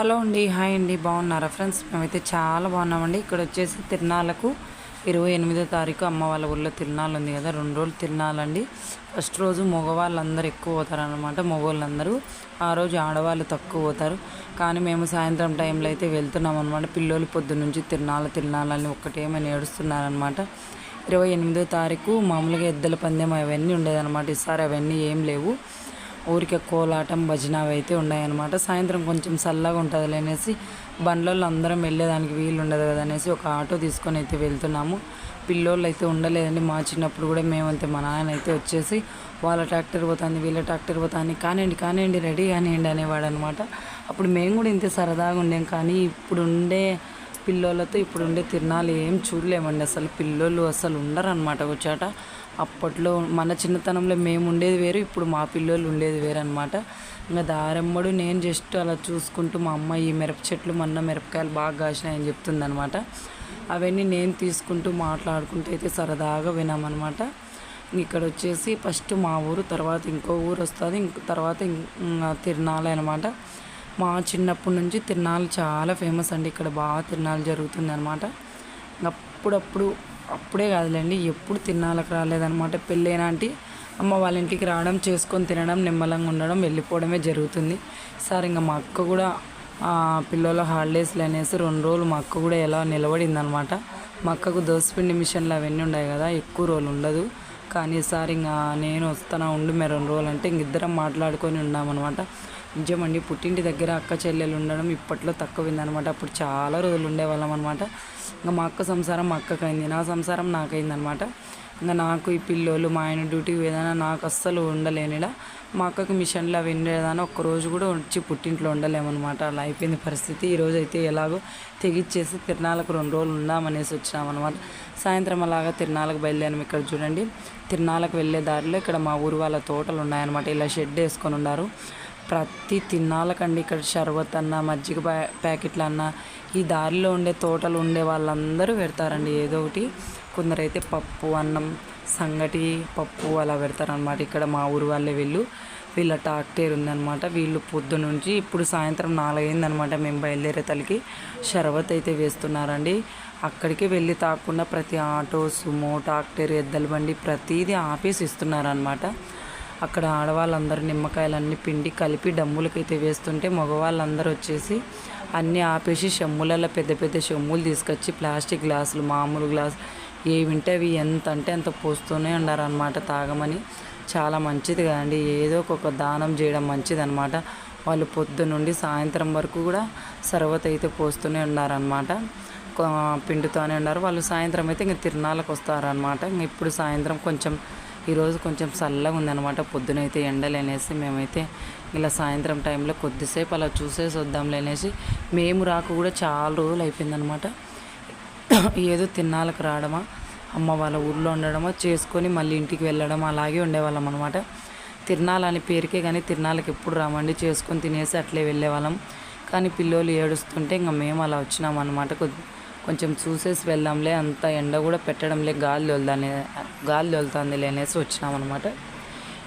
Hello అండి hi అండి బాగున్నారా ఫ్రెండ్స్? మేమైతే చాలా బాగున్నామండి. ఇక్కడ వచ్చేసి తిరునాళ్ళకు ఇరవై ఎనిమిదో తారీఖు అమ్మ వాళ్ళ ఊళ్ళో తిరునాళ్ళు ఉంది కదా రెండు రోజులు తిరునాళ్ళండి. ఫస్ట్ రోజు మగవాళ్ళందరూ ఎక్కువ పోతారనమాట మగవాళ్ళందరూ ఆ రోజు ఆడవాళ్ళు తక్కువ పోతారు. కానీ మేము సాయంత్రం టైంలో అయితే వెళ్తున్నాం అనమాట పిల్లలు పొద్దు నుంచి తిరునాళ్ళ తిరునాళ్ళని ఒక్కటేమని ఏడుస్తున్నారనమాట ఇరవై ఎనిమిదో తారీఖు మామూలుగా ఎద్దల పందెం అవన్నీ ఉండేదన్నమాట. ఈసారి అవన్నీ ఏం లేవు. ఊరికే కోలాటం భజన అవి అయితే ఉన్నాయన్నమాట. సాయంత్రం కొంచెం చల్లగా ఉంటుంది అనేసి బండ్లలో అందరం వెళ్ళేదానికి వీలు ఉండదు కదా అనేసి ఒక ఆటో తీసుకొని అయితే వెళ్తున్నాము. పిల్లోళ్ళు అయితే ఉండలేదండి. మా చిన్నప్పుడు కూడా మేమంతే మా నాన్న అయితే వచ్చేసి వాళ్ళ ట్రాక్టర్ పోతుంది వీళ్ళ ట్రాక్టర్ పోతుంది కానివ్వండి కానివ్వండి రెడీ కానివ్వండి అనేవాడు అనమాట అప్పుడు మేము కూడా ఇంతే సరదాగా ఉండేం కానీ ఇప్పుడు ఉండే పిల్లలతో ఇప్పుడు ఉండే తిరణాలు ఏం చూడలేమండి. అసలు పిల్లోళ్ళు అసలు ఉండరు అనమాట వచ్చాట అప్పట్లో మన చిన్నతనంలో మేము ఉండేది వేరు ఇప్పుడు మా పిల్లోళ్ళు ఉండేది వేరు అనమాట ఇంకా దారెమ్మడు నేను జస్ట్ అలా చూసుకుంటూ మా అమ్మ ఈ మిరప చెట్లు మొన్న మిరపకాయలు బాగా కాసినాయని చెప్తుంది అనమాట అవన్నీ నేను తీసుకుంటూ మాట్లాడుకుంటూ అయితే సరదాగా వినామన్నమాట ఇక్కడ వచ్చేసి ఫస్ట్ మా ఊరు తర్వాత ఇంకో ఊరు వస్తుంది ఇంక తర్వాత తిరునాళ్ళ అనమాట మా చిన్నప్పటి నుంచి తిరునాళ్ళు చాలా ఫేమస్ అండి. ఇక్కడ బాగా తిరునాళ్ళు జరుగుతుంది అనమాట అప్పుడప్పుడు అప్పుడే కాదులేండి ఎప్పుడు తిరునాళ్ళకి రాలేదనమాట పెళ్ళైనాంటి అమ్మ వాళ్ళ ఇంటికి రావడం చేసుకొని తినడం నిమ్మలంగా ఉండడం వెళ్ళిపోవడమే జరుగుతుంది. సార్ ఇంకా మా అక్క కూడా పిల్లల హాలిడేస్లు అనేసి రెండు రోజులు మా అక్క కూడా ఎలా నిలబడిందనమాట మా అక్కకు దోసపిండి మిషన్లు అవన్నీ ఉన్నాయి కదా ఎక్కువ రోజులు ఉండదు. కానీ సార్ ఇంకా నేను వస్తానా ఉండు మేము రెండు రోజులు అంటే ఇంక ఇద్దరం మాట్లాడుకొని ఉన్నామన్నమాట నిజమండి పుట్టింటి దగ్గర అక్క చెల్లెలు ఉండడం ఇప్పట్లో తక్కువైందనమాట అప్పుడు చాలా రోజులు ఉండేవాళ్ళం అనమాట ఇంకా మా అక్క సంసారం మా అక్కకి అయింది నా సంసారం నాకైంది అనమాట ఇంకా నాకు ఈ పిల్లోళ్ళు మా ఆయన డ్యూటీకి ఏదైనా నాకు అస్సలు ఉండలేనిలా మా అక్కకు మిషన్లు అవి ఉండేదాన్ని ఒక్కరోజు కూడా వచ్చి పుట్టింట్లో ఉండలేమన్నమాట. అలా అయిపోయింది పరిస్థితి. ఈరోజు అయితే ఎలాగో తెగిచ్చేసి తిరునాళ్ళకు రెండు రోజులు ఉందామనేసి వచ్చినామన్నమాట. సాయంత్రం అలాగా తిరునాళ్ళకు బయలుదేరాము ఇక్కడ చూడండి. తిరునాళ్ళకు వెళ్ళే దారిలో ఇక్కడ మా ఊరు వాళ్ళ తోటలు ఉన్నాయన్నమాట. ఇలా షెడ్ వేసుకొని ఉన్నారు. ప్రతి తిన్నాళ్ళకండి ఇక్కడ షర్బత్ అన్న మజ్జిగ ప్యాకెట్లు అన్న ఈ దారిలో ఉండే తోటలు ఉండే వాళ్ళందరూ పెడతారండి. ఏదో ఒకటి కొందరైతే పప్పు అన్నం సంగటి పప్పు అలా పెడతారనమాట ఇక్కడ మా ఊరు వాళ్ళే వీళ్ళు. వీళ్ళ టాక్టేర్ ఉందనమాట వీళ్ళు పొద్దు నుంచి ఇప్పుడు సాయంత్రం నాలుగైందనమాట మేము బయలుదేరే తలకి. షర్బత్ అయితే వేస్తున్నారండి. అక్కడికి వెళ్ళి తాకుండా ప్రతి ఆటో సుమో టాక్టేర్ ఎద్దల బండి ప్రతిదీ ఆపేసి ఇస్తున్నారనమాట అక్కడ ఆడవాళ్ళందరూ నిమ్మకాయలన్నీ పిండి కలిపి డమ్ములకైతే వేస్తుంటే మగవాళ్ళందరూ వచ్చేసి అన్నీ ఆపేసి షమ్ములలో పెద్ద పెద్ద షమ్ములు తీసుకొచ్చి ప్లాస్టిక్ గ్లాసులు మామూలు గ్లాస్ ఏవింటే అవి ఎంత అంటే అంత పోస్తూనే ఉన్నారనమాట తాగమని. చాలా మంచిది కదండి. ఏదో ఒక దానం చేయడం మంచిది అనమాట వాళ్ళు పొద్దు నుండి సాయంత్రం వరకు కూడా సర్వత అయితే పోస్తూనే ఉన్నారనమాట పిండుతూనే ఉన్నారు. వాళ్ళు సాయంత్రం అయితే ఇంక తిరునాళ్ళకు వస్తారనమాట ఇంక ఇప్పుడు సాయంత్రం కొంచెం ఈరోజు కొంచెం చల్లగా ఉందన్నమాట. పొద్దునైతే ఎండలేనేసి మేమైతే ఇలా సాయంత్రం టైంలో కొద్దిసేపు అలా చూసేసి వద్దాంలేనేసి మేము రాక కూడా చాలా రోజులు అయిపోయిందనమాట ఏదో తిన్నాళ్ళకి రావడమా అమ్మ వాళ్ళ ఊర్లో ఉండడమా చేసుకొని మళ్ళీ ఇంటికి వెళ్ళడం అలాగే ఉండేవాళ్ళం అనమాట తిరణాలని పేరుకే కానీ తిరణాలకు ఎప్పుడు రామండి చేసుకొని తినేసి అట్లే వెళ్ళేవాళ్ళం. కానీ పిల్లోళ్ళు ఏడుస్తుంటే ఇంకా మేము అలా వచ్చినాం అనమాట కొద్ది కొంచెం చూసేసి వెళ్దాంలే అంత ఎండ కూడా పెట్టడంలే గాలి వెళ్దానే గాలి వెళ్తుంది అనేసి వచ్చినామన్నమాట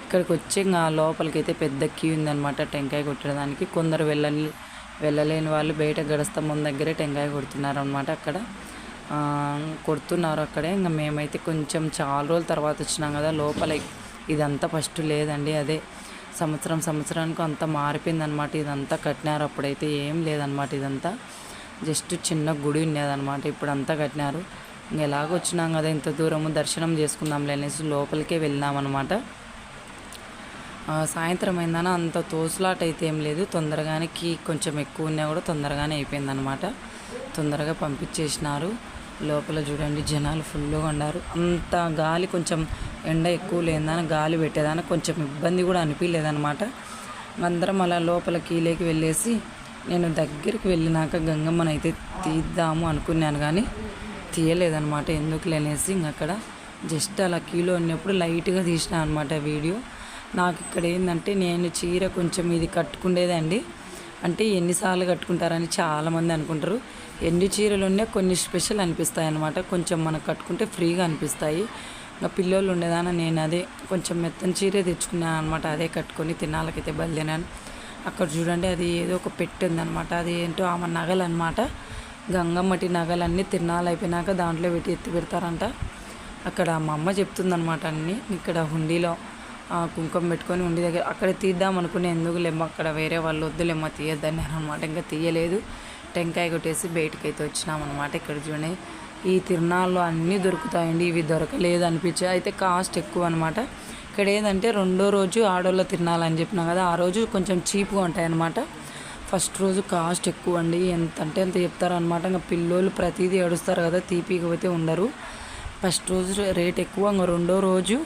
ఇక్కడికి వచ్చి ఇంకా లోపలికి అయితే పెద్ద క్యూ ఉందనమాట టెంకాయ కొట్టడానికి. కొందరు వెళ్ళని వెళ్ళలేని వాళ్ళు బయట గడస్తంభం దగ్గరే టెంకాయ కొడుతున్నారు అనమాట అక్కడ కొడుతున్నారు అక్కడే. ఇంకా మేమైతే కొంచెం చాలా రోజుల తర్వాత వచ్చినాం కదా లోపల ఇదంతా ఫస్ట్ లేదండి అదే సంవత్సరం సంవత్సరానికి అంతా మారిపోయిందనమాట ఇదంతా కట్టినారు అప్పుడైతే ఏం లేదనమాట ఇదంతా. జస్ట్ చిన్న గుడి ఉండేదన్నమాట. ఇప్పుడు అంతా కట్టినారు. ఎలాగో వచ్చినాం కదా ఇంత దూరము దర్శనం చేసుకుందాంలే అనేసి లోపలికే వెళ్ళినామన్నమాట. సాయంత్రం అయిందన? అంత తోసులాట అయితే ఏం లేదు. తొందరగానే కీ కొంచెం ఎక్కువ ఉన్నా కూడా తొందరగానే అయిపోయిందనమాట తొందరగా పంపించేసినారు. లోపల చూడండి జనాలు ఫుల్గా ఉన్నారు. అంత గాలి కొంచెం ఎండ ఎక్కువ లేదని గాలి పెట్టేదాన కొంచెం ఇబ్బంది కూడా అనిపించలేదన్నమాట అందరం అలా లోపల కీలేకి వెళ్ళేసి నేను దగ్గరికి వెళ్ళినాక గంగమ్మనైతే తీద్దాము అనుకున్నాను కానీ తీయలేదనమాట ఎందుకు లేనేసి ఇంకక్కడ జస్ట్ అలా కీలో ఉన్నప్పుడు లైట్గా తీసిన అనమాట వీడియో. నాకు ఇక్కడ ఏంటంటే నేను చీర కొంచెం ఇది కట్టుకుండేదండి. అంటే ఎన్నిసార్లు కట్టుకుంటారని చాలామంది అనుకుంటారు. ఎన్ని చీరలు ఉన్నా కొన్ని స్పెషల్ అనిపిస్తాయి అనమాట కొంచెం మనకు కట్టుకుంటే ఫ్రీగా అనిపిస్తాయి. ఇంకా పిల్లోళ్ళు ఉండేదాన నేను అదే కొంచెం మెత్తని చీరే తెచ్చుకున్నాను అనమాట అదే కట్టుకొని తినాలకైతే బయలుదేరాను అక్కడ చూడండి అది ఏదో ఒక పెట్టి ఉందనమాట అది ఏంటో ఆమె నగలు అనమాట గంగమ్మటి నగలన్నీ తిరణాలు అయిపోయినాక దాంట్లో పెట్టి ఎత్తి పెడతారంట. అక్కడ మా అమ్మ చెప్తుందనమాట అన్నీ. ఇక్కడ హుండీలో ఆ, కుంకుమ పెట్టుకొని ఉండి దగ్గర అక్కడ తీద్దాం అనుకుని ఎందుకు లేమ్మ అక్కడ వేరే వాళ్ళు వద్దులేమో తీయద్దని అనమాట ఇంకా తీయలేదు. టెంకాయ కొట్టేసి బయటకు అయితే వచ్చినామన్నమాట ఇక్కడ చూడండి. ఈ తిరణాల్లో అన్నీ దొరుకుతాయండి. ఇవి దొరకలేదు అనిపించాయి అయితే కాస్ట్ ఎక్కువ అనమాట ఇక్కడ ఏదంటే రెండో రోజు ఆడోళ్ళు తినాలని చెప్పినా కదా ఆ రోజు కొంచెం చీప్గా ఉంటాయన్నమాట. ఫస్ట్ రోజు కాస్ట్ ఎక్కువ అండి ఎంత అంటే అంత చెప్తారనమాట ఇంకా పిల్లోళ్ళు ప్రతిదీ ఏడుస్తారు కదా తీపిగా అయితే ఉండరు. ఫస్ట్ రోజు రేట్ ఎక్కువ ఇంకా రెండో రోజు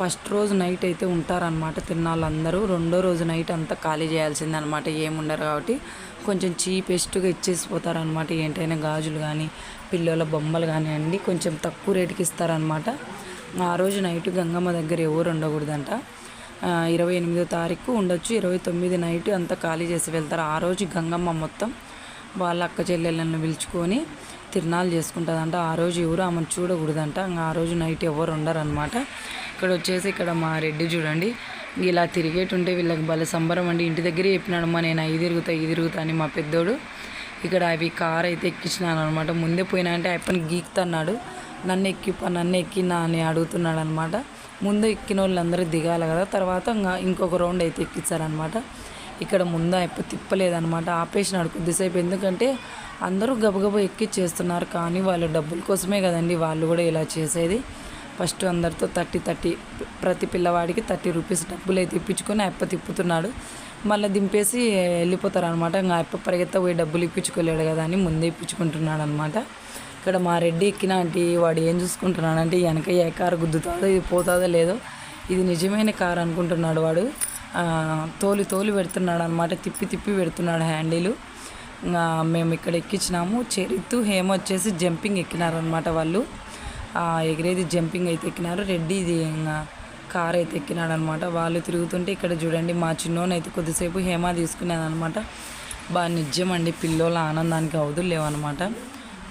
ఫస్ట్ రోజు నైట్ అయితే ఉంటారనమాట తిన్నాళ్ళందరూ రెండో రోజు నైట్ అంతా ఖాళీ చేయాల్సిందే అనమాట ఏముండరు కాబట్టి. కొంచెం చీపెస్ట్గా ఇచ్చేసిపోతారనమాట ఏంటైనా గాజులు కానీ పిల్లల బొమ్మలు కానీ అండి కొంచెం తక్కువ రేటుకి ఇస్తారనమాట ఆ రోజు నైట్ గంగమ్మ దగ్గర ఎవరు ఉండకూడదంట. ఇరవై ఎనిమిదో తారీఖు ఉండొచ్చు ఇరవై తొమ్మిది నైట్ అంతా ఖాళీ చేసి వెళ్తారు. ఆ రోజు గంగమ్మ మొత్తం వాళ్ళ అక్క చెల్లెళ్ళను పిలుచుకొని తిరణాలు చేసుకుంటుందంట. ఆ రోజు ఎవరు ఆమెను చూడకూడదంట. ఆ రోజు నైట్ ఎవరు ఉండరు అనమాట ఇక్కడ వచ్చేసి ఇక్కడ మా రెడ్డి చూడండి. ఇలా తిరిగేటుంటే వీళ్ళకి భలే సంబరం అండి. ఇంటి దగ్గరే చెప్పినాడు మా నేను అవి తిరుగుతా ఇది తిరుగుతా అని మా పెద్దోడు. ఇక్కడ అవి కార్ అయితే ఎక్కించినాను అనమాట ముందే పోయినా అంటే అప్పని గీక్తన్నాడు. నన్ను ఎక్కిప నన్ను ఎక్కినా అని అడుగుతున్నాడు అనమాట ముందు ఎక్కిన వాళ్ళందరూ దిగాలి కదా తర్వాత ఇంకా ఇంకొక రౌండ్ అయితే ఎక్కించారనమాట. ఇక్కడ ముందు అప్ప తిప్పలేదనమాట ఆపేసినాడు కొద్దిసేపు. ఎందుకంటే అందరూ గబగబా ఎక్కిచ్చేస్తున్నారు కానీ వాళ్ళు డబ్బుల కోసమే కదండి వాళ్ళు కూడా ఇలా చేసేది. ఫస్ట్ అందరితో థర్టీ థర్టీ ప్రతి పిల్లవాడికి థర్టీ రూపీస్ డబ్బులు అయితే ఇప్పించుకొని అప్ప తిప్పుతున్నాడు. మళ్ళీ దింపేసి వెళ్ళిపోతారు అనమాట ఇంకా అప్ప పరిగెత్త పోయి డబ్బులు ఇప్పించుకోలేడు కదా అని ముందే ఇప్పించుకుంటున్నాడు అనమాట ఇక్కడ మా రెడ్డి ఎక్కిన అంటే వాడు ఏం చూసుకుంటున్నాడంటే వెనక ఏ కారు గుద్దుతుందో ఇది పోతుందో లేదో ఇది నిజమైన కారు అనుకుంటున్నాడు వాడు. తోలి తోలి పెడుతున్నాడు అనమాట తిప్పి తిప్పి పెడుతున్నాడు హ్యాండిల్. ఇంకా మేము ఇక్కడ ఎక్కించినాము. చరిత్తు హేమ వచ్చేసి జంపింగ్ ఎక్కినారనమాట వాళ్ళు. ఎగిరేది జంపింగ్ అయితే ఎక్కినారు. రెడ్డి ఇది ఇంకా కార్ అయితే ఎక్కినాడు అనమాట వాళ్ళు తిరుగుతుంటే ఇక్కడ చూడండి మా చిన్నోనైతే అయితే కొద్దిసేపు హేమ తీసుకున్నాను అనమాట బాగా నిజం అండి పిల్లోల ఆనందానికి అవధులు లేవన్నమాట.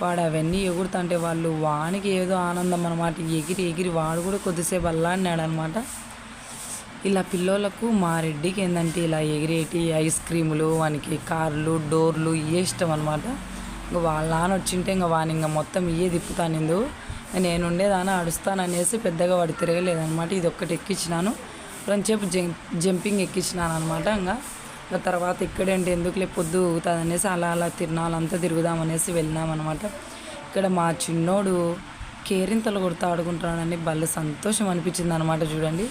వాడు అవన్నీ ఎగురుతుంటే వాళ్ళు వానికి ఏదో ఆనందం అనమాట ఎగిరి ఎగిరి వాడు కూడా కొద్దిసేపు అల్లాడినాడు అనమాట ఇలా పిల్లోలకు మా రెడ్డికి ఏంటంటే ఇలా ఎగిరేటి ఐస్ క్రీములు వానికి కార్లు డోర్లు ఇవే ఇష్టం అనమాట ఇంకా వాళ్ళ నాన్న వచ్చింటే ఇంకా వాని ఇంకా మొత్తం ఇవే తిప్పుతానిందు నేను ఉండేదాన అడుస్తాననేసి పెద్దగా వాడు తిరగలేదనమాట ఇది ఒక్కటి ఎక్కించినాను. కొంచెంసేపు జం జంపింగ్ ఎక్కించినాను అనమాట ఇంకా. తర్వాత ఇక్కడేంటి ఎందుకులే పొద్దు ఊగుతుంది అనేసి అలా అలా తిరునాళ్ళంతా తిరుగుదామనేసి వెళ్ళినామన్నమాట. ఇక్కడ మా చిన్నోడు కేరింతలు కొడుతూ ఆడుకుంటున్నాడని భలే సంతోషం అనిపించింది అనమాట చూడండి.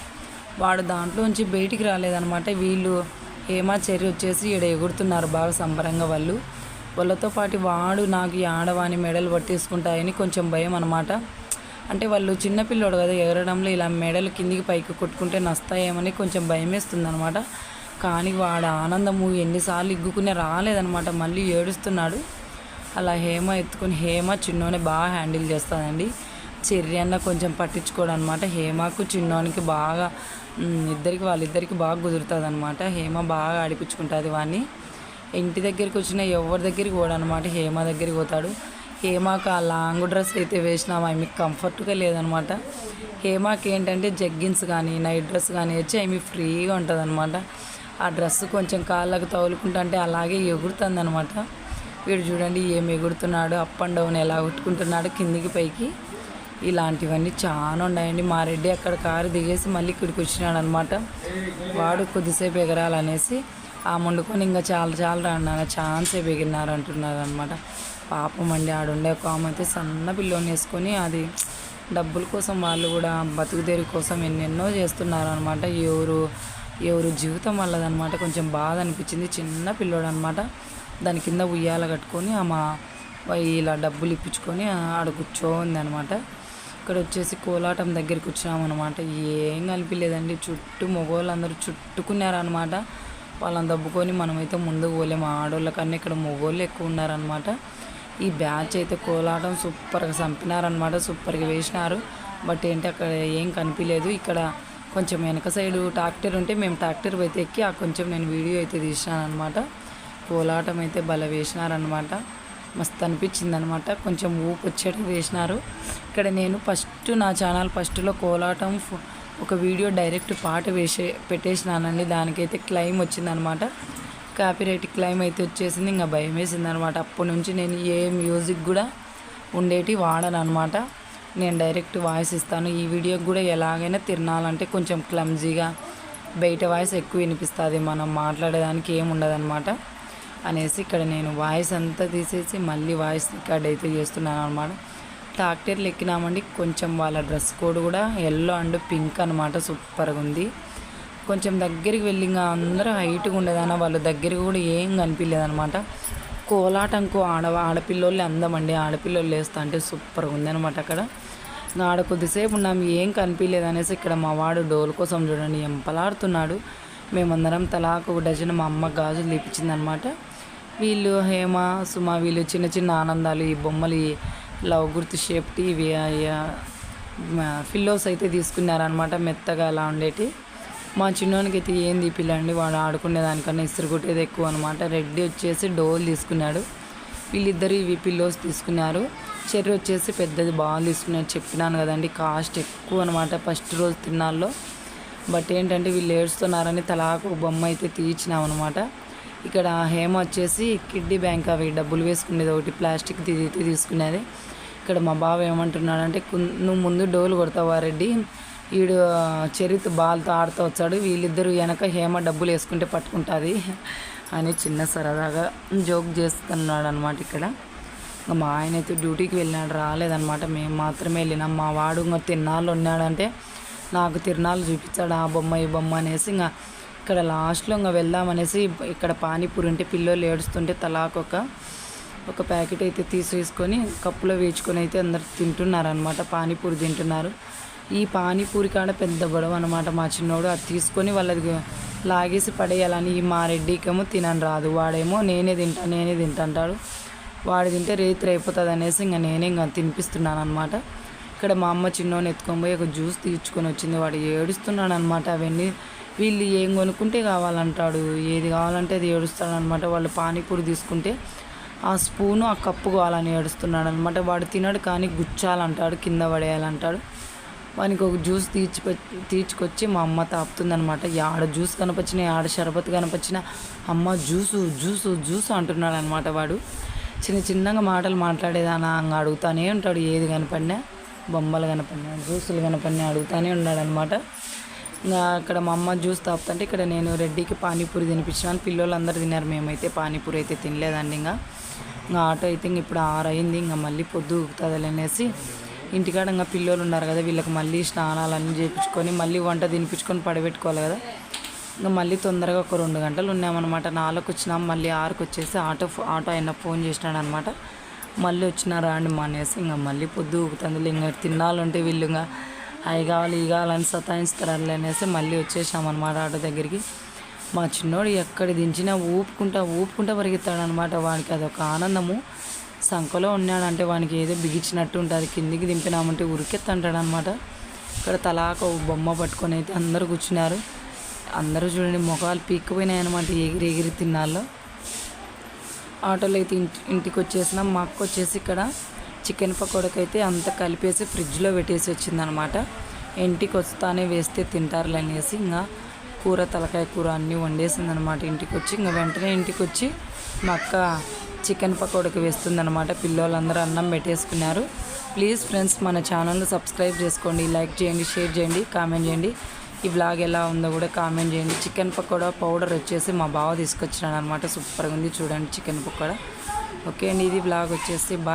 వాడు దాంట్లోంచి బయటికి రాలేదనమాట వీళ్ళు ఏమా చెరి వచ్చేసి ఈడ ఎగురుతున్నారు బాగా సంబరంగా వాళ్ళు. వాళ్ళతో పాటు వాడు నాకు ఈ ఆడవాని మెడలు పట్టేసుకుంటాయని కొంచెం భయం అనమాట అంటే వాళ్ళు చిన్నపిల్లోడు కదా ఎగరడంలో ఇలా మెడలు కిందికి పైకి కొట్టుకుంటే నస్తాయేమని కొంచెం భయం వేస్తుంది అనమాట కానీ వాడు ఆనందము ఎన్నిసార్లు ఇగ్గుకునే రాలేదనమాట మళ్ళీ ఏడుస్తున్నాడు. అలా హేమ ఎత్తుకొని హేమ చిన్నోని బాగా హ్యాండిల్ చేస్తుందండి. చెర్రి అన్న కొంచెం పట్టించుకోడు అనమాట హేమకు చిన్నోనికి బాగా ఇద్దరికి వాళ్ళిద్దరికి బాగా కుదురుతుంది అనమాట హేమ బాగా ఆడిపించుకుంటుంది వాడిని ఇంటి దగ్గరికి వచ్చిన ఎవరి దగ్గరికి పోడనమాట హేమ దగ్గరికి పోతాడు. హేమకు ఆ లాంగ్ డ్రెస్ అయితే వేసినాము ఆమె కంఫర్ట్గా లేదనమాట హేమకి ఏంటంటే జగ్గిన్స్ కానీ నైట్ డ్రెస్ కానీ వచ్చి ఆమె ఫ్రీగా ఉంటుంది అనమాట ఆ డ్రెస్ కొంచెం కాళ్ళకు తగులుకుంటా అంటే అలాగే ఎగురుతుంది అనమాట వీడు చూడండి ఏం ఎగురుతున్నాడు అప్ అండ్ డౌన్ ఎలా కొట్టుకుంటున్నాడు కిందికి పైకి. ఇలాంటివన్నీ చాలా ఉన్నాయండి. మా రెడ్డి అక్కడ కారు దిగేసి మళ్ళీ ఇక్కడికి వచ్చినాడు అనమాట వాడు కొద్దిసేపు ఎగరాలనేసి ఆ వండుకొని ఇంకా చాలా చాలా రాను ఛాన్స్ ఎగిరినారు అంటున్నారు అనమాట పాపం అండి ఆడుండే ఒక ఆమె అయితే సన్న పిల్లోని వేసుకొని అది డబ్బుల కోసం వాళ్ళు కూడా బతుకుదేరి కోసం ఎన్నెన్నో చేస్తున్నారు అనమాట ఎవరు ఎవరు జీవితం వాళ్ళదనమాట కొంచెం బాధ అనిపించింది చిన్న పిల్లోడు అనమాట దాని కింద ఉయ్యాల కట్టుకొని ఆమె ఇలా డబ్బులు ఇప్పించుకొని ఆడ కూర్చోంది అనమాట ఇక్కడ వచ్చేసి కోలాటం దగ్గరికి వచ్చినామన్నమాట ఏం కనిపించలేదండి చుట్టూ మగవాళ్ళందరూ చుట్టుకున్నారనమాట. వాళ్ళని దబ్బుకొని మనమైతే ముందుకు పోలేము ఆడోళ్ళ కన్నా ఇక్కడ మొగోళ్ళు ఎక్కువ ఉన్నారనమాట. ఈ బ్యాచ్ అయితే కోలాటం సూపర్గా చంపినారనమాట సూపర్గా వేసినారు. బట్ ఏంటి అక్కడ ఏం కనిపించలేదు ఇక్కడ కొంచెం వెనక సైడు ట్రాక్టర్ ఉంటే మేము ట్రాక్టర్ అయితే ఎక్కి ఆ కొంచెం నేను వీడియో అయితే తీసినాను అనమాట కోలాటం అయితే భలే వేసినారనమాట మస్తు అనిపించింది అనమాట కొంచెం ఊపు వచ్చేట్టు వేసినారు. ఇక్కడ నేను ఫస్ట్ నా ఛానల్ ఫస్ట్లో కోలాటం ఒక వీడియో డైరెక్ట్ పాట వేసే పెట్టేసినానండి. దానికైతే క్లైమ్ వచ్చిందనమాట కాపీరైట్ క్లైమ్ అయితే వచ్చేసింది. ఇంకా భయం వేసింది అనమాట అప్పటి నుంచి నేను ఏ మ్యూజిక్ కూడా ఉండేటి వాడను అనమాట నేను డైరెక్ట్ వాయిస్ ఇస్తాను. ఈ వీడియోకి కూడా ఎలాగైనా తినాలంటే కొంచెం క్లమ్జీగా బయట వాయిస్ ఎక్కువ వినిపిస్తుంది మనం మాట్లాడేదానికి ఏమి ఉండదన్నమాట అనేసి ఇక్కడ నేను వాయిస్ అంతా తీసేసి మళ్ళీ వాయిస్ రికార్డ్ అయితే చేస్తున్నాను అనమాట ట్రాక్టర్లు ఎక్కినామండి. కొంచెం వాళ్ళ డ్రెస్ కోడ్ కూడా ఎల్లో అండ్ పింక్ అనమాట సూపర్గా ఉంది. కొంచెం దగ్గరికి వెళ్ళి ఇంకా అందరూ హైట్గా ఉండేదన్న వాళ్ళ దగ్గరికి కూడా ఏం కనిపించలేదనమాట కోలాటంకు ఆడ ఆడపిల్లోళ్ళు అందమండి. ఆడపిల్లోళ్ళు వేస్తా అంటే సూపర్గా ఉందన్నమాట అక్కడ. ఆడ కొద్దిసేపు ఉన్నాం ఏం కనిపించలేదు అనేసి ఇక్కడ మా వాడు డోల్ కోసం చూడండి ఎంపలాడుతున్నాడు. మేమందరం తలాకు డజన్ మా అమ్మ గాజులు తీపిచ్చిందనమాట వీళ్ళు హేమ సుమ వీళ్ళు చిన్న చిన్న ఆనందాలు ఈ బొమ్మలు లవ్ గుర్తు షేప్టీ ఇవి ఫిల్లోస్ అయితే తీసుకున్నారనమాట మెత్తగా అలా ఉండేటి. మా చిన్నోనికి అయితే ఏం తీపిల్లండి వాడు ఆడుకునే దానికన్నా ఇసురు కొట్టేది ఎక్కువ అనమాట రెడ్డి వచ్చేసి డోల్ తీసుకున్నాడు. వీళ్ళిద్దరు ఇవి పిల్లోస్ తీసుకున్నారు. చెర్రి వచ్చేసి పెద్దది బాల్ తీసుకున్నాడు. చెప్పినాను కదండి కాస్ట్ ఎక్కువ అనమాట ఫస్ట్ రోజు తిన్నాల్లో బట్ ఏంటంటే వీళ్ళు ఏడుస్తున్నారని తలాకు ఒక బొమ్మ అయితే తీయించినాం అనమాట ఇక్కడ హేమ వచ్చేసి కిడ్డీ బ్యాంక్ అవి డబ్బులు వేసుకునేది ఒకటి ప్లాస్టిక్ అయితే తీసుకునేది ఇక్కడ మా బావ ఏమంటున్నాడంటే నువ్వు ముందు డోలు కొడతావా రెడ్డి? వీడు చరిత్ బాల్తో ఆడుతూ వచ్చాడు. వీళ్ళిద్దరు వెనక హేమ డబ్బులు వేసుకుంటే పట్టుకుంటుంది అని చిన్న సరదాగా జోక్ చేస్తున్నాడు అనమాట ఇక్కడ. ఇంకా మా ఆయన అయితే డ్యూటీకి వెళ్ళినాడు రాలేదనమాట మేము మాత్రమే వెళ్ళినాం. మా వాడు ఇంకా తిరునాళ్ళు ఉన్నాడంటే నాకు తిరునాళ్ళు చూపించాడు ఆ బొమ్మ ఈ బొమ్మ అనేసి ఇంకా ఇక్కడ లాస్ట్లో ఇంకా వెళ్దామనేసి ఇక్కడ పానీపూరి ఉంటే పిల్లలు ఏడుస్తుంటే తలాకొక ఒక ప్యాకెట్ అయితే తీసేసుకొని కప్పులో వేచుకొని అయితే అందరు తింటున్నారనమాట పానీపూరి తింటున్నారు. ఈ పానీపూరి కాడ పెద్ద గొడవ అనమాట మా చిన్నోడు అది తీసుకొని వాళ్ళది లాగేసి పడేయాలని ఈ మా రెడ్డికేమో తినని రాదు. వాడేమో నేనే తింటా నేనే తింటా అంటాడు. వాడు తింటే రేత్రి అయిపోతుంది అనేసి ఇంకా నేనే ఇంకా తినిపిస్తున్నాను అనమాట ఇక్కడ మా అమ్మ చిన్నోని ఎత్తుకొని పోయి ఒక జ్యూస్ తీర్చుకొని వచ్చింది. వాడు ఏడుస్తున్నాడు అనమాట అవన్నీ వీళ్ళు ఏం కొనుక్కుంటే కావాలంటాడు. ఏది కావాలంటే అది ఏడుస్తాడు అనమాట వాళ్ళు పానీపూరి తీసుకుంటే ఆ స్పూను ఆ కప్పు కావాలని ఏడుస్తున్నాడు అనమాట వాడు తినడు కానీ గుచ్చాలంటాడు కింద పడేయాలంటాడు. వానికి ఒక జ్యూస్ తీర్చి తీర్చుకొచ్చి మా అమ్మ తాపుతుందనమాట ఆడ జ్యూస్ కనపచ్చిన ఆడ షరబత్ కనపచ్చిన అమ్మ జ్యూసు జ్యూసు జ్యూసు అంటున్నాడు అనమాట వాడు. చిన్న చిన్నగా మాటలు మాట్లాడేదానా అంగ అడుగుతానే ఉంటాడు ఏది కనపడినా బొమ్మలు కనపడినా జ్యూసులు కనపడినా అడుగుతానే ఉన్నాడు అనమాట ఇంకా అక్కడ మా అమ్మ జ్యూస్ తాపుతుంటే ఇక్కడ నేను రెడ్డికి పానీపూరి తినిపించినాను పిల్లలు అందరు తిన్నారు. మేమైతే పానీపూరి అయితే తినలేదండి ఇంకా. ఇంకా ఆటో అయితే ఇంక ఇప్పుడు ఆరు అయింది ఇంకా మళ్ళీ పొద్దు ఊగుతుంది అనేసి ఇంటికాడ ఇంకా పిల్లలు ఉన్నారు కదా వీళ్ళకి మళ్ళీ స్నానాలు అన్నీ చేయించుకొని మళ్ళీ వంట తినిపించుకొని పడబెట్టుకోవాలి కదా. ఇంకా మళ్ళీ తొందరగా ఒక రెండు గంటలు ఉన్నామన్నమాట. నాలుగు వచ్చినాం మళ్ళీ ఆరుకు వచ్చేసి ఆటో ఆటో అయినా ఫోన్ చేసినాడు అనమాట మళ్ళీ వచ్చినారా అండి మా అనేసి ఇంకా మళ్ళీ పొద్దు ఊగుతుంది. ఇంకా తినాలంటే వీళ్ళు ఇంకా అవి కావాలి ఇవి కావాలని సతాయిస్తారు అనేసి మళ్ళీ వచ్చేసామన్నమాట ఆటో దగ్గరికి. మా చిన్నోడు ఎక్కడ దించినా ఊపుకుంటా ఊపుకుంటా పరిగెత్తాడనమాట వాడికి. అదొక ఆనందము. సంఖలో ఉన్నాడంటే వానికి ఏదో బిగించినట్టు ఉంటుంది. కిందికి దింపినామంటే ఉరికెత్తంటాడు అనమాట ఇక్కడ తలాక బొమ్మ పట్టుకొని అయితే అందరూ కూర్చున్నారు. అందరూ చూడండి మొఖాలు పీక్కపోయినాయి అనమాట ఎగిరి ఎగిరి తిన్నాళ్ళు. ఆటోలో అయితే ఇంటి ఇంటికి వచ్చేసినాం మా అక్క వచ్చేసి ఇక్కడ చికెన్ పకోడకైతే అంత కలిపేసి ఫ్రిడ్జ్లో పెట్టేసి వచ్చిందనమాట ఇంటికి వస్తానే వేస్తే తింటారులే అనేసి ఇంకా కూర తలకాయ కూర అన్నీ వండేసిందనమాట ఇంటికి వచ్చి ఇంకా వెంటనే ఇంటికి వచ్చి మా అక్క చికెన్ పకోడకి వేస్తుందనమాట పిల్లలందరూ అన్నం పెట్టేసుకున్నారు. ప్లీజ్ ఫ్రెండ్స్ మన ఛానల్ని సబ్స్క్రైబ్ చేసుకోండి. లైక్ చేయండి షేర్ చేయండి కామెంట్ చేయండి. ఈ బ్లాగ్ ఎలా ఉందో కూడా కామెంట్ చేయండి. చికెన్ పకోడా పౌడర్ వచ్చేసి మా బావ తీసుకొచ్చినాడు అనమాట సూపర్గా ఉంది చూడండి చికెన్ పకోడా. ఓకే అండి ఇది బ్లాగ్ వచ్చేసి బాయ్.